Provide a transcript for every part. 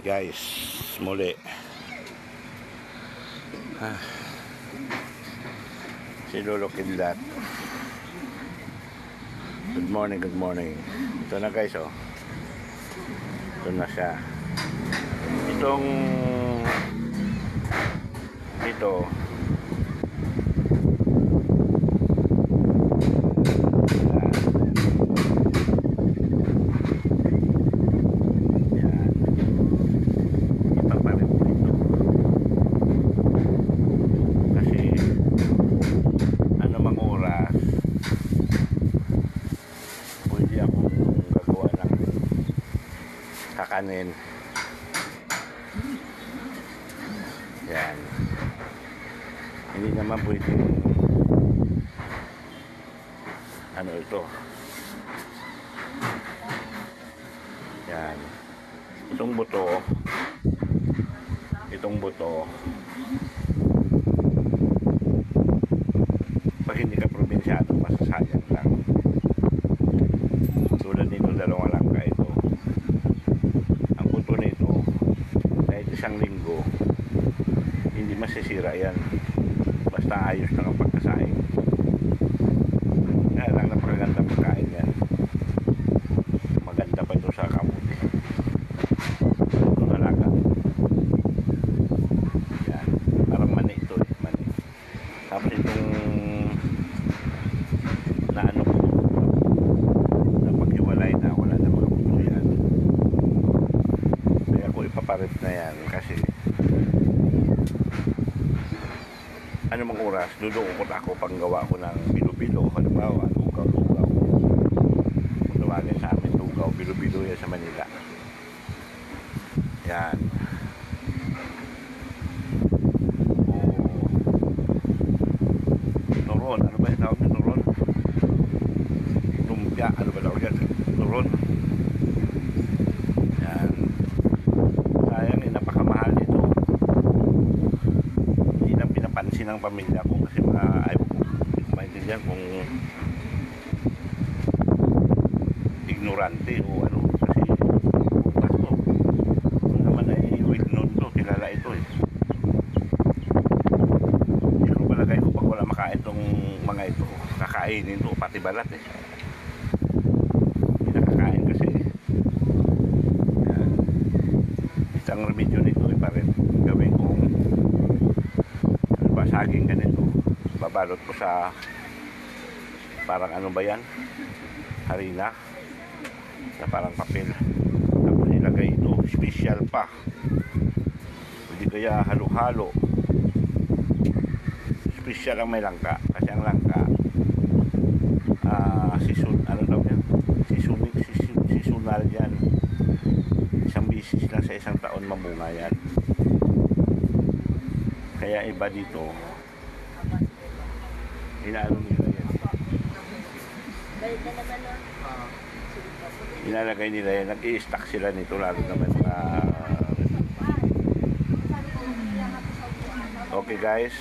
guys muli. Ah. si Lolo Kidlat good morning good morning. Ito na guys oh. Ito na siya. Itong ito Yan. Ipapalit ko ito. Kasi ano mang oras pwede akong gagawa ng kakanin. Yan. Hindi naman pwede ano ito. Yan. Itong buto, itong buto, pag hindi ka probinsyano, masasayang lang. Tulad nito, dalawa lang ka ito. Ang buto nito, kahit isang linggo, hindi masisira yan. Basta ayos lang ang pagkasaing. Kaya lang napakaganda pagkain yan. Maganda pa ito sa kamuti. Ito talaga. Yan. Parang mani ito eh. Mani. Tapos itong na ano ko na paghiwalay na wala na mga buto yan. Ko ipaparit na yan kasi ano mang oras, dudukot ako pang gawa ko ng bilo-bilo. Halimbawa, lugaw-lugaw. Kung tawagin sa amin, lugaw, bilo-bilo yan sa Manila. Yan. O, turon. Ano ba yung tawag ng turon? Lumpia. Ano ba tawag yan? Turon. Yan. Sayang, eh, napakamahal nito. Hindi lang pinapansin ng pamilya ko kasi mga ay hindi ko maintindihan kung ignorante o ano kasi butas to. Kung naman ay well known to, kilala ito eh. Pero palagay ko pag wala makain tong mga ito, kakainin to pati balat eh. Hindi nakakain kasi yan. isang remedyo nito ay parang gawin kong ano ba, saging ganito. Babalot ko sa parang ano ba yan? Harina na parang papel. Tapos ilagay ito. Special pa. Hindi kaya halo-halo. Special ang may langka. Kasi ang langka ah season, ano daw yan? Seasonic, season, seasonal yan. Isang bisis lang sa isang taon mamunga yan. Kaya iba dito, inaano nila yan. Inalagay nila yan, nag-i-stack sila nito lalo naman mga Okay guys.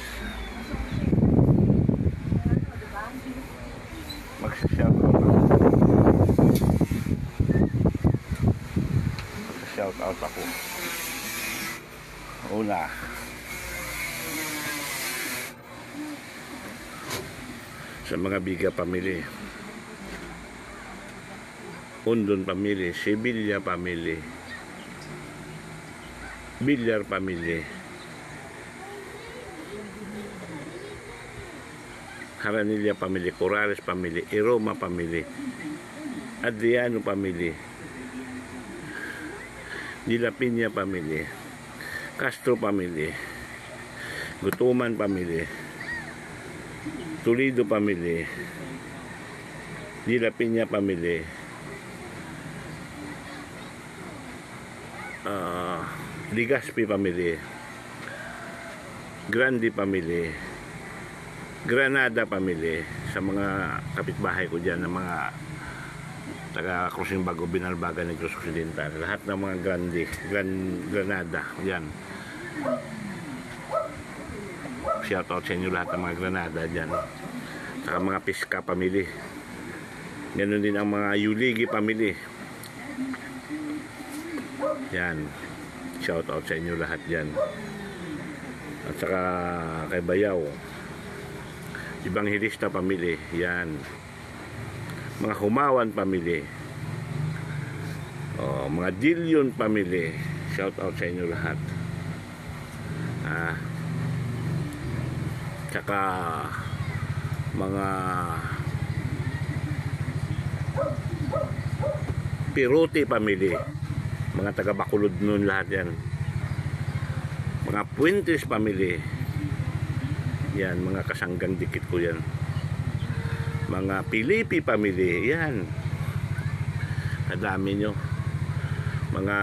Magsa-shout out. Magsa-shout out ako. Una. Sa mga biga family. Undon family, Sevilla family, Villar family, Haranilla family, Corrales family, Iroma family, Adriano family, Dilapina family, Castro family, Gutuman family, Toledo family, Dilapina family, uh, Ligaspi family, Grandi family, Granada family, sa mga kapitbahay ko dyan, ng mga taga Cruising Bago, Binalbaga, Negros Occidental, lahat ng mga Grandi, Gran, Granada, yan. Shout out sa inyo lahat ng mga Granada dyan. Saka mga Pisca family. Ganun din ang mga Yuligi family. Yan. Shout out sa inyo lahat dyan. At saka kay Bayaw. Ibanghilista pamili. Yan. Mga Humawan pamili. Oh, mga Dillion pamili. Shout out sa inyo lahat. Ah. Tsaka mga Piruti pamili. Mga taga Bacolod nun lahat yan. Mga Puentes pamili. Yan, mga kasanggang dikit ko yan. Mga Pilipi pamili. Yan. Kadami nyo. Mga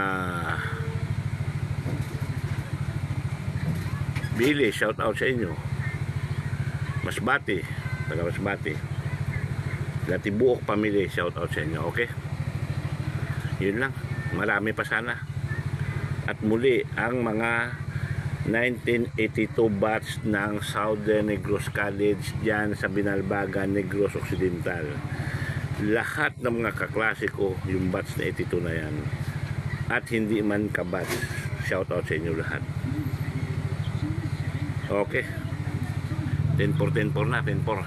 Bili, shout out sa inyo. Masbati, taga Masbati. Latibuok pamili, shout out sa inyo, okay? Yun lang. Marami pa sana. At muli, ang mga 1982 batch ng Southern Negros College dyan sa Binalbagan, Negros Occidental. Lahat ng mga kaklase ko, yung batch na 82 na yan. At hindi man kabatch, shout out sa inyo lahat. Okay. ten por ten por na ten por